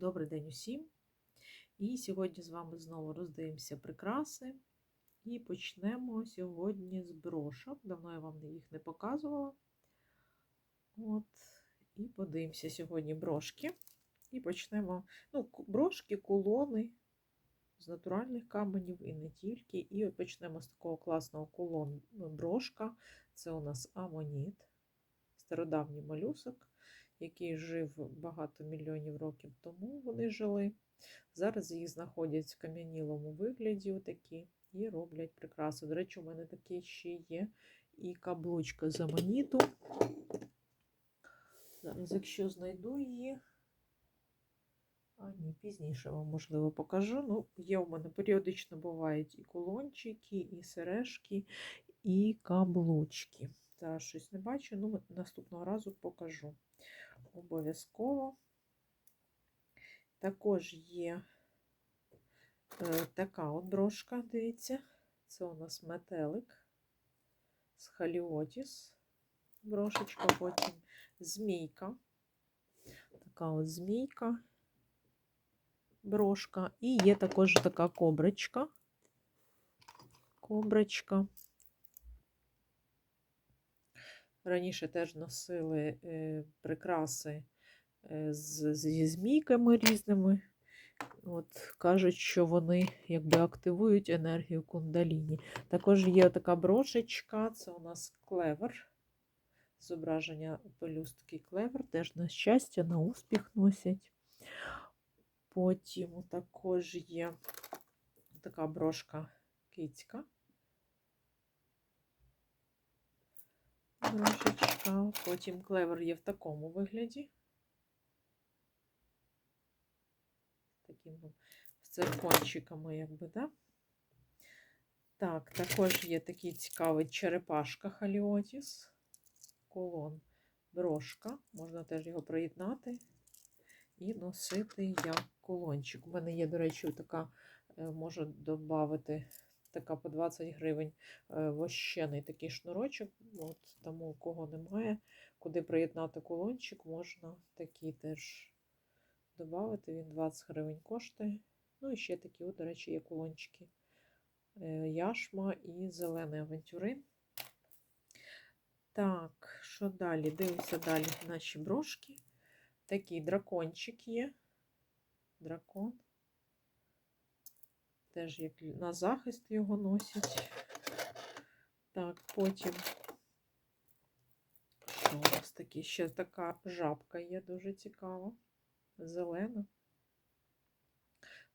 Добрий день усім! І сьогодні з вами знову роздивимося прикраси. І почнемо сьогодні з брошок. Давно я вам їх не показувала. От. І подивимося сьогодні брошки. І почнемо ну, брошки, кулони з натуральних каменів і не тільки. І от почнемо з такого класного кулон брошка. Це у нас амоніт, стародавній малюсок який жив багато мільйонів років тому вони жили. Зараз їх знаходять в кам'янілому вигляді отакі і роблять прикраси. До речі, у мене такі ще є і каблучка з амоніту. Зараз, якщо знайду її. А ні, пізніше вам, можливо, покажу. Ну, є у мене періодично бувають і кулончики, і сережки, і каблучки. Зараз щось не бачу, ну наступного разу покажу обов'язково. Також є е, така от брошка, дивіться, це у нас метелик з халіотіс, брошечка, потім. Змійка, така от змійка, брошка, і є також така коброчка, коброчка. Раніше теж носили е, прикраси е, зі змійками різними. От, Кажуть, що вони якби активують енергію кундаліні. Також є така брошечка, це у нас клевер. Зображення пелюстки клевер, теж на щастя, на успіх носять. Потім також є така брошка кицька. Брошечка. Потім клевер є в такому вигляді. Таким з циркончиками, якби, да? Так, також є такий цікавий черепашка Халіотіс, колон, брошка. Можна теж його приєднати і носити як колончик. У мене є, до речі, така, е, можу додати така по 20 гривень е, вощений такий шнурочок. От, Тому, у кого немає, куди приєднати кулончик, можна такий теж додати. Він 20 гривень коштує. Ну і ще такі, от, до речі, є кулончики. Е, Яшма і зелений авантюрин. Так, що далі? Дивимося далі наші брошки. Такий дракончик є. Дракон. Теж як на захист його носять. Так, потім, що у нас таке? Ще така жабка є дуже цікава. Зелена.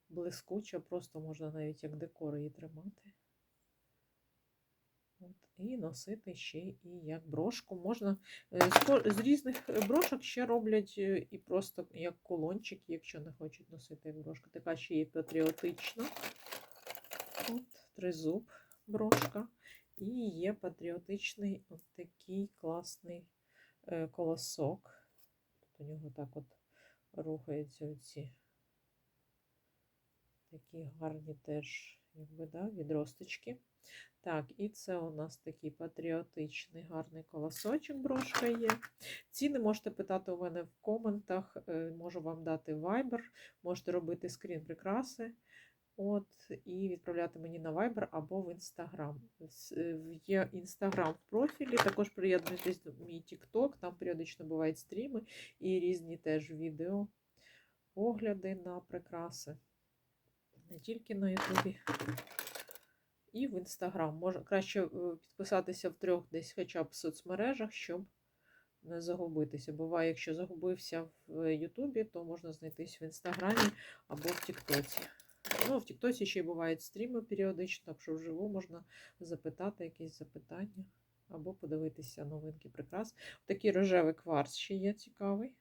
Блискуча, просто можна навіть як декор її тримати. От, І носити ще і як брошку. Можна е, з різних брошок ще роблять е, і просто як колончик, якщо не хочуть носити як брошку. Така ще є патріотична. От, тризуб брошка. І є патріотичний от такий класний е, колосок. У нього так от рухаються оці такі гарні теж, якби, да, відросточки. Так, і це у нас такий патріотичний гарний колосочок, брошка є. Ціни можете питати у мене в коментах, е, можу вам дати Viber, можете робити скрін прикраси. От, і відправляти мені на Viber або в Instagram. Е, Є Instagram в профілі, також приєднуйтесь до мій TikTok, там періодично бувають стріми і різні теж відео, огляди на прикраси. Не тільки на Ютубі. І в. Може краще е, підписатися в трьох десь хоча б в соцмережах, щоб не загубитися. Буває, якщо загубився в Ютубі, то можна знайтись в Інстаграмі або в Тіктоці. Ну, в Тіктоці ще й бувають стріми періодично, так що вживу можна запитати якісь запитання або подивитися новинки прикрас. Такий рожевий кварц ще є цікавий.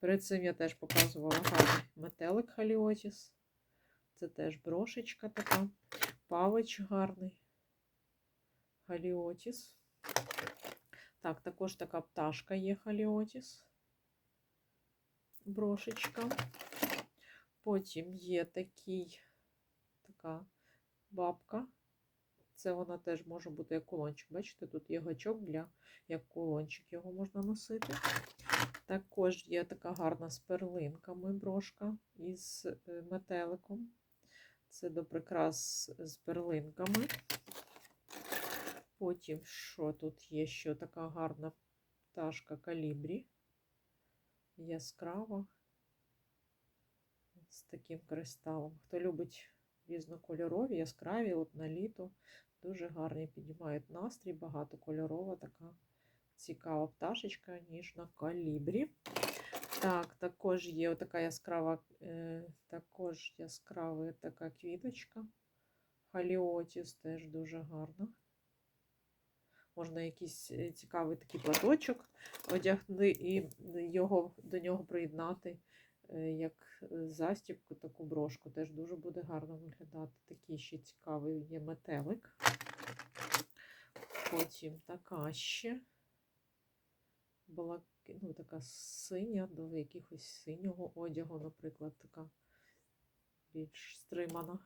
Перед цим я теж показувала гарний метелик Халіотіс. Це теж брошечка така. Павич гарний. Халіотіс. Так, також така пташка є Халіотіс. Брошечка. Потім є такий, така бабка. Це вона теж може бути як кулончик. Бачите, тут є гачок для як кулончик, його можна носити. Також є така гарна з брошка із е, метеликом. Це до прикрас з перлинками. Потім, що тут є ще така гарна пташка калібрі. Яскрава. З таким кристалом. Хто любить різнокольорові, яскраві, от на літо, дуже гарні піднімають настрій, багатокольорова така цікава пташечка, ніж на калібрі. Так, також є така яскрава, е, також яскрава така квіточка. Халіотіс теж дуже гарна. Можна якийсь е, цікавий такий платочок одягти і його, до нього приєднати як застібку, таку брошку. Теж дуже буде гарно виглядати. Такий ще цікавий є метелик. Потім така ще була ну, така синя, до якихось синього одягу, наприклад, така більш стримана.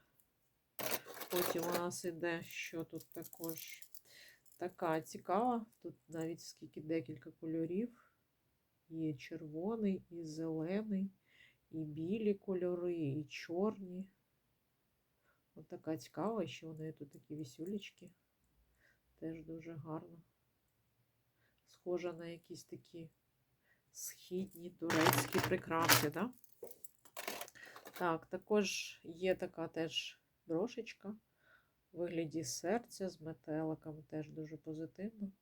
Потім у нас іде, що тут також така цікава. Тут навіть скільки декілька кольорів. Є червоний, і зелений, і білі кольори, і чорні. Ось така цікава, ще у неї тут такі вісюлечки. Теж дуже гарно. Схожа на якісь такі східні турецькі прикраси, да? Так, також є така теж брошечка у вигляді серця з метеликом, теж дуже позитивно.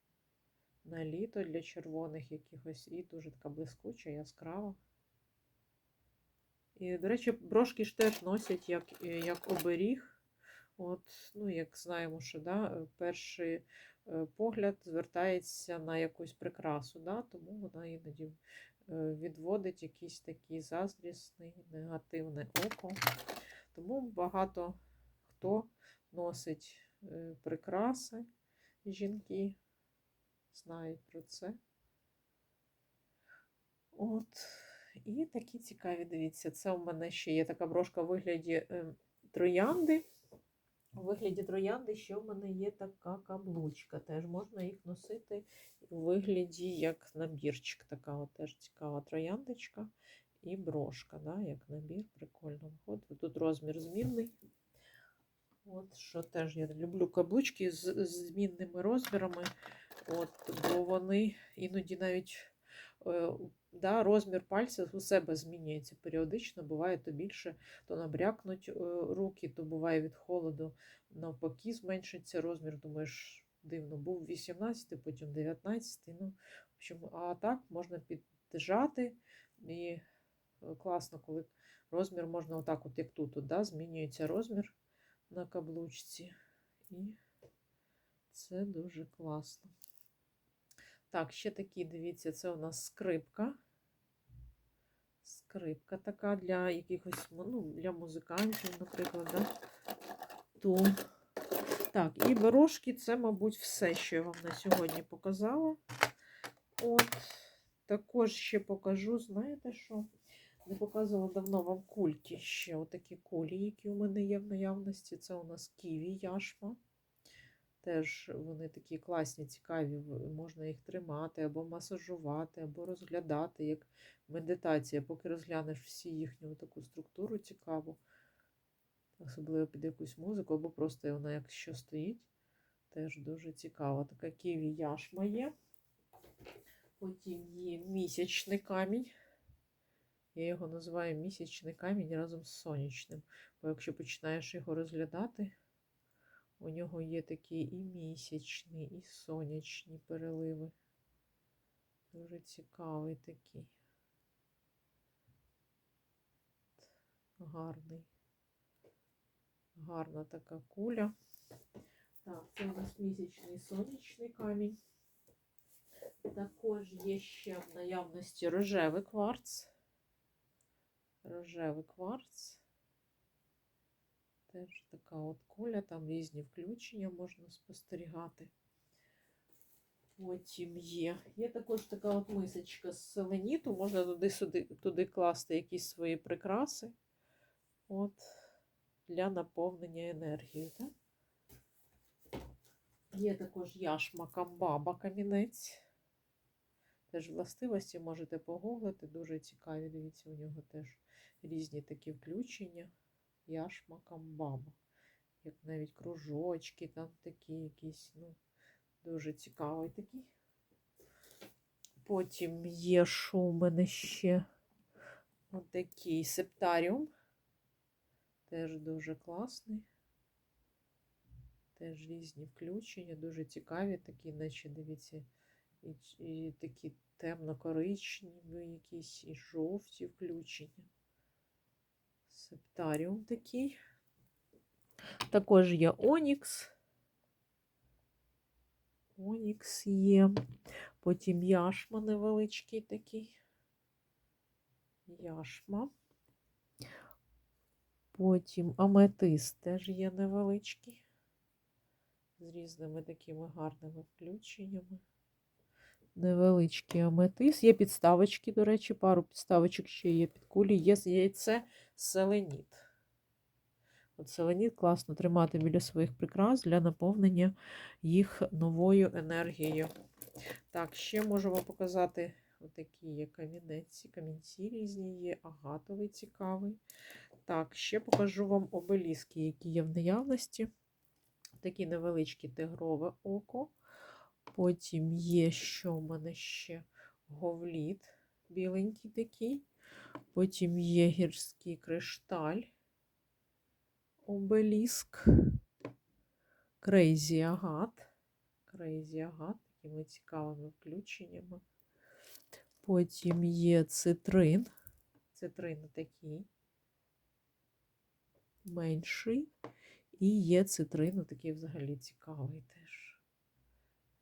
На літо для червоних якихось і дуже така блискуча, яскрава. І, до речі, брошки ж теж носять як, е, як оберіг. От, ну, як знаємо, що да, перший е, погляд звертається на якусь прикрасу, да, тому вона іноді е, відводить якийсь такий заздрісний, негативне око. Тому багато хто носить е, прикраси, жінки знають про це. От. І такі цікаві, дивіться, це у мене ще є така брошка в вигляді троянди. У вигляді троянди ще в мене є така каблучка. Теж можна їх носити у вигляді як набірчик. Така от теж цікава трояндочка і брошка, да, як набір, прикольно виходить. Тут розмір змінний. От, що теж я люблю каблучки з, з змінними розмірами, от, бо вони іноді навіть да, розмір пальців у себе змінюється періодично. Буває то більше, то набрякнуть е, руки, то буває від холоду навпаки, зменшиться розмір. Думаєш, дивно, був 18, потім 19. Ну, в общем, а так можна піджати. І е, класно, коли розмір можна отак, от як тут, от, да, змінюється розмір на каблучці. І це дуже класно. Так, ще такі, дивіться, це у нас скрипка. Скрипка така для якихось, ну, для музикантів, наприклад, да? То. Так, і барошки це, мабуть, все, що я вам на сьогодні показала. От, також ще покажу, знаєте що? Не показувала давно вам кульки ще. Отакі кулі, які у мене є в наявності. Це у нас ківі яшма. Теж вони такі класні, цікаві, можна їх тримати, або масажувати, або розглядати як медитація. Поки розглянеш всі їхню таку структуру цікаву, особливо під якусь музику, або просто вона якщо стоїть, теж дуже цікаво. Така ківі яшма є. Потім є місячний камінь. Я його називаю місячний камінь разом з сонячним. Бо якщо починаєш його розглядати, у нього є такі і місячні, і сонячні переливи. Дуже цікавий такий. Гарний. Гарна така куля. Так, це у нас місячний сонячний камінь. Також є ще в наявності рожевий кварц. Рожевий кварц. Теж така от куля, там різні включення можна спостерігати. Потім є. Є також така от мисочка з селеніту, можна туди сюди, туди класти якісь свої прикраси от, для наповнення енергії. Так? Є також яшма камбаба камінець. теж властивості можете погуглити, дуже цікаві. Дивіться, у нього теж різні такі включення. Яшма камбаба. Як навіть кружочки, там такі якісь, ну, дуже цікавий такий. Потім є, що у мене ще отакий септаріум. Теж дуже класний. Теж різні включення, дуже цікаві, такі, наче дивіться, і, і такі темно-коричневі, якісь і жовті включення. Септаріум такий. Також є Онікс. Онікс є. Потім яшма невеличкий такий. Яшма. Потім аметист теж є невеличкий. З різними такими гарними включеннями. Невеличкий аметист. Є підставочки, до речі, пару підставочок ще є під кулі. Є яйце селеніт. От селеніт класно тримати біля своїх прикрас для наповнення їх новою енергією. Так, ще можу вам показати отакі є камінеці, камінці різні є, агатовий цікавий. Так, ще покажу вам обеліски, які є в наявності. Такі невеличкі тигрове око. Потім є, що в мене ще говліт, біленький такий. Потім є гірський кришталь, обеліск, крейзі агат. Крейзі агат, такими цікавими включеннями. Потім є цитрин. Цитрин такий менший. І є цитрин, такий взагалі цікавий.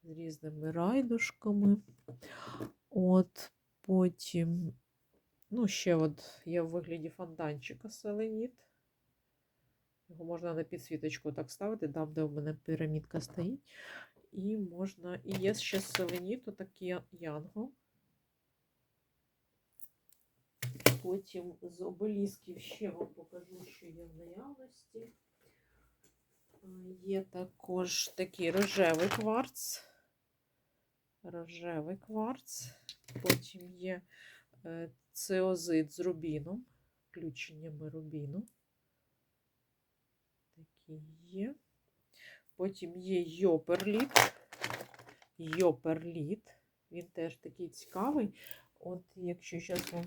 З різними райдушками. От потім, ну, ще от є в вигляді фонтанчика селеніт. Його можна на підсвіточку так ставити, там, де в мене пірамідка стоїть. І можна. І є ще з селеніту такий янгол. Потім з обелісків ще вам покажу, що є в наявності. Є також такий рожевий кварц. Рожевий кварц. Потім є е, цеозит з рубіном, включеннями рубіну. Такі є. Потім є йоперліт. Йоперліт. Він теж такий цікавий. От, якщо зараз вам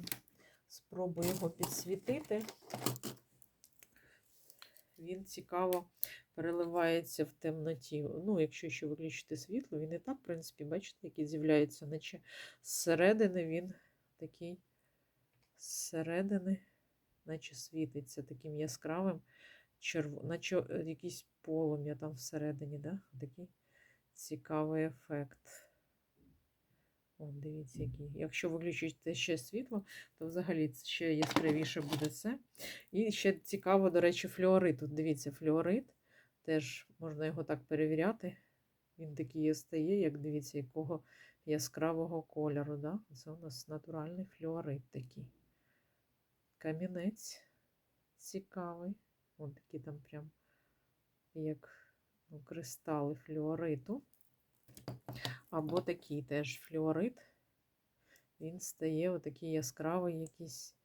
спробую його підсвітити, він цікаво переливається в темноті. Ну, якщо ще виключити світло, він і так, в принципі, бачите, який з'являється, наче зсередини він такий зсередини, наче світиться таким яскравим, черв... наче е, якийсь полум'я там всередині, да? такий цікавий ефект. От, дивіться, який. Якщо виключити ще світло, то взагалі ще яскравіше буде це. І ще цікаво, до речі, флюорит. Тут дивіться, флюорит. Теж можна його так перевіряти. Він такий є стає, як дивіться, якого яскравого кольору. Да? Це у нас натуральний флюорит такий. Камінець цікавий. Ось такі там прям як ну, кристали флюориту. Або такий теж флюорит. Він стає отакий яскравий, якийсь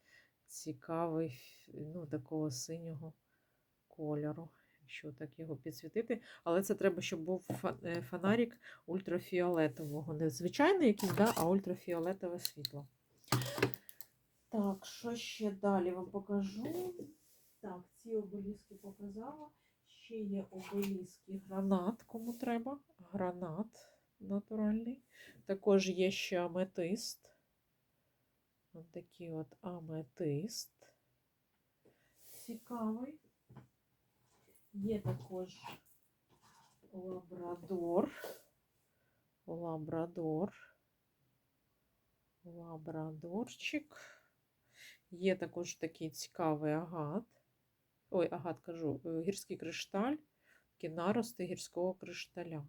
цікавий, ну, такого синього кольору, якщо так його підсвітити. Але це треба, щоб був е, фонарик ультрафіолетового. Не звичайний якийсь, да, а ультрафіолетове світло. Так, що ще далі вам покажу? Так, ці обеліски показала. Ще є обеліски гранат, кому треба. Гранат натуральний. Також є ще аметист. Ось такий от аметист. Цікавий. Є також лабрадор. Лабрадор. Лабрадорчик. Є також такий цікавий агат. Ой, агат кажу, е, гірський кришталь, такі нарости гірського кришталя.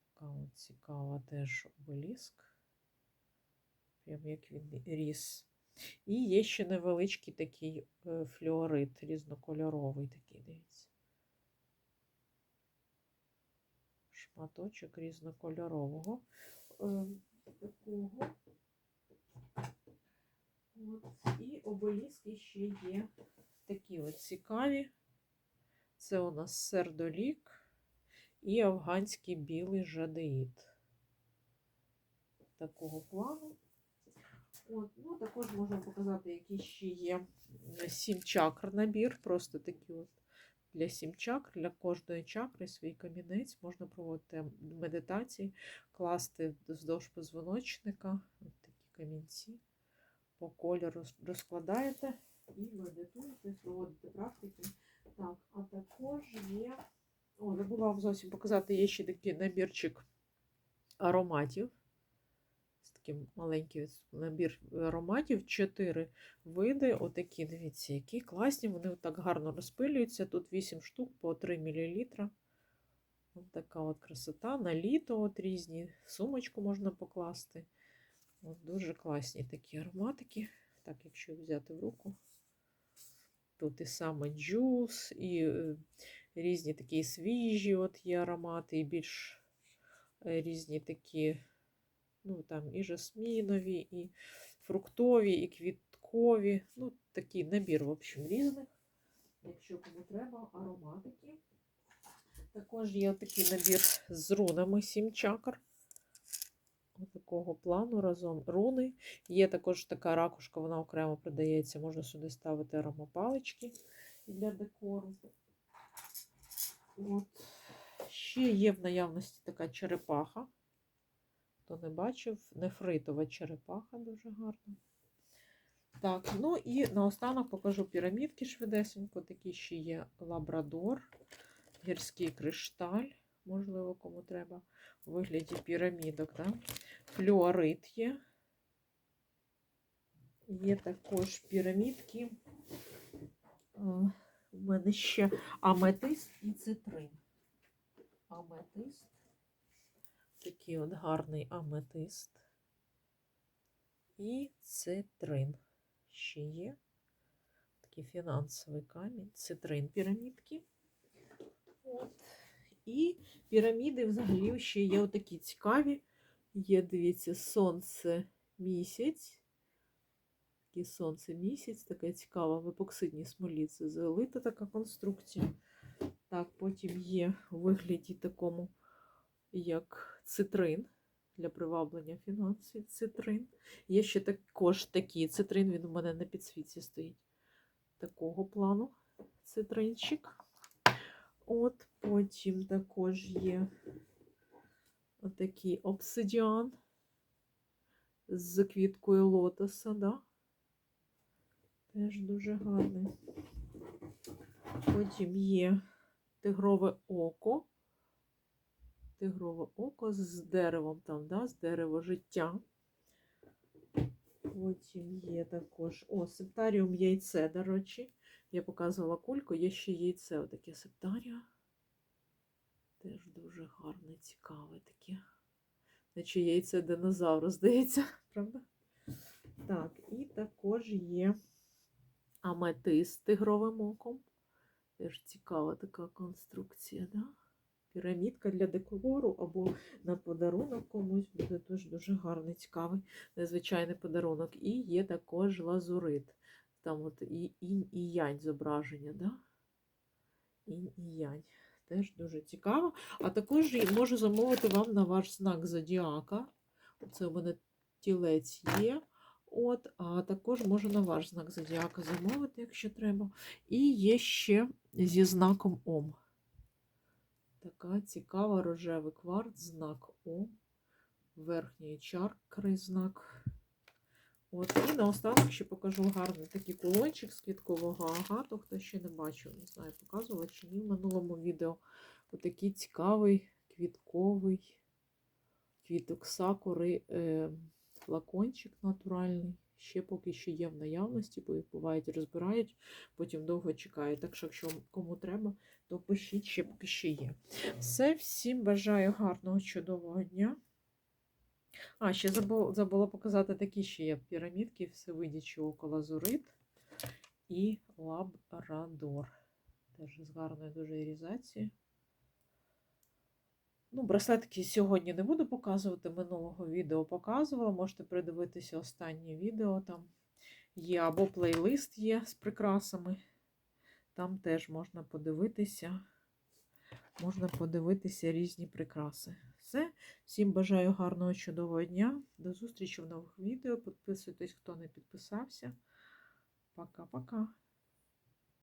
Така цікава теж обеліск. Прям як він ріс. І є ще невеличкий такий е, флюорит, різнокольоровий такий, дивіться. Шматочок різнокольорового. Е, такого. От. І обеліски ще є такі от цікаві. Це у нас сердолік і афганський білий жадеїд. Такого плану. От, ну, також можна показати, який ще є сім чакр набір. Просто такі от для сім чакр, для кожної чакри свій камінець. Можна проводити медитації, класти вздовж позвоночника. От такі камінці. По кольору розкладаєте і медитуєте, проводите практики. Так, а також є. О, забула вам зовсім показати, є ще такий набірчик ароматів. Це такий маленький набір ароматів, чотири види. Отакі, дивіться, які класні. Вони так гарно розпилюються. Тут 8 штук по 3 мл. Ось така от красота. На літо от різні. Сумочку можна покласти. От Дуже класні такі ароматики. Так, якщо взяти в руку. Тут і саме джус, і е, різні такі свіжі от є аромати, і більш е, різні такі, ну там і жасмінові, і фруктові, і квіткові. Ну, такий набір, в общем, різних. Якщо кому треба, ароматики. Також є такий набір з рунами 7 чакр. Такого плану разом руни. Є також така ракушка, вона окремо продається. Можна сюди ставити аромапалички для декору. От. Ще є в наявності така черепаха. Хто не бачив, нефритова черепаха дуже гарна. Так, ну і наостанок покажу пірамідки швидесенько. Такі ще є лабрадор, гірський кришталь, можливо, кому треба у вигляді пірамідок. Да? Флюорит є. Є також пірамідки. У мене ще аметист і цитрин. Аметист. Такий от гарний аметист. І цитрин. Ще є. Такий фінансовий камінь. Цитрин пірамідки. От. І піраміди взагалі ще є отакі цікаві. Є, дивіться, сонце місяць. Такий сонце місяць, така цікава в епоксидній смолі. Це залита така конструкція. Так, потім є у вигляді такому, як цитрин для приваблення фінансів. Цитрин. Є ще також такий цитрин, він у мене на підсвітці стоїть. Такого плану цитринчик. От, потім також є отакий обсидіан з квіткою лотоса, да? Теж дуже гарний. Потім є тигрове око. Тигрове око з деревом там, да? з дерево життя. Потім є також о, септаріум яйце, до речі. Я показувала кульку, є ще яйце, отаке септарія. Теж дуже гарне, цікаве таке. Наче яйце динозавру, здається, правда? Так, і також є аметист тигровим оком. Теж цікава така конструкція, да? Пірамідка для декору або на подарунок комусь буде теж дуже гарний, цікавий, незвичайний подарунок. І є також лазурит. Там от і інь і янь зображення, да? Інь і янь. Теж дуже цікаво. А також можу замовити вам на ваш знак Зодіака. Оце у мене тілець є. От, А також можу на ваш знак Зодіака замовити, якщо треба. І є ще зі знаком Ом. Така цікава рожевий кварт, знак Ом. Верхньої чакри знак. От, І наостанок ще покажу гарний такий кулончик з квіткового агату. Хто ще не бачив, не знаю, показувала чи ні в минулому відео. Отакий цікавий квітковий квіток сакури, е, флакончик натуральний. Ще поки що є в наявності, бо їх бувають, розбирають, потім довго чекають. Так що, якщо кому треба, то пишіть, ще поки що є. Все, всім бажаю гарного, чудового дня. А, ще забула, забула показати такі ще є пірамідки, всевидячі околазурит і лабрадор. Теж з гарною дуже ірізацією. Ну, браслетки сьогодні не буду показувати, минулого відео показувала. Можете придивитися останнє відео. Там є або плейлист є з прикрасами. Там теж можна подивитися. Можна подивитися різні прикраси. Все. Всім бажаю гарного чудового дня. До зустрічі в нових відео. Підписуйтесь, хто не підписався. Пока-пока.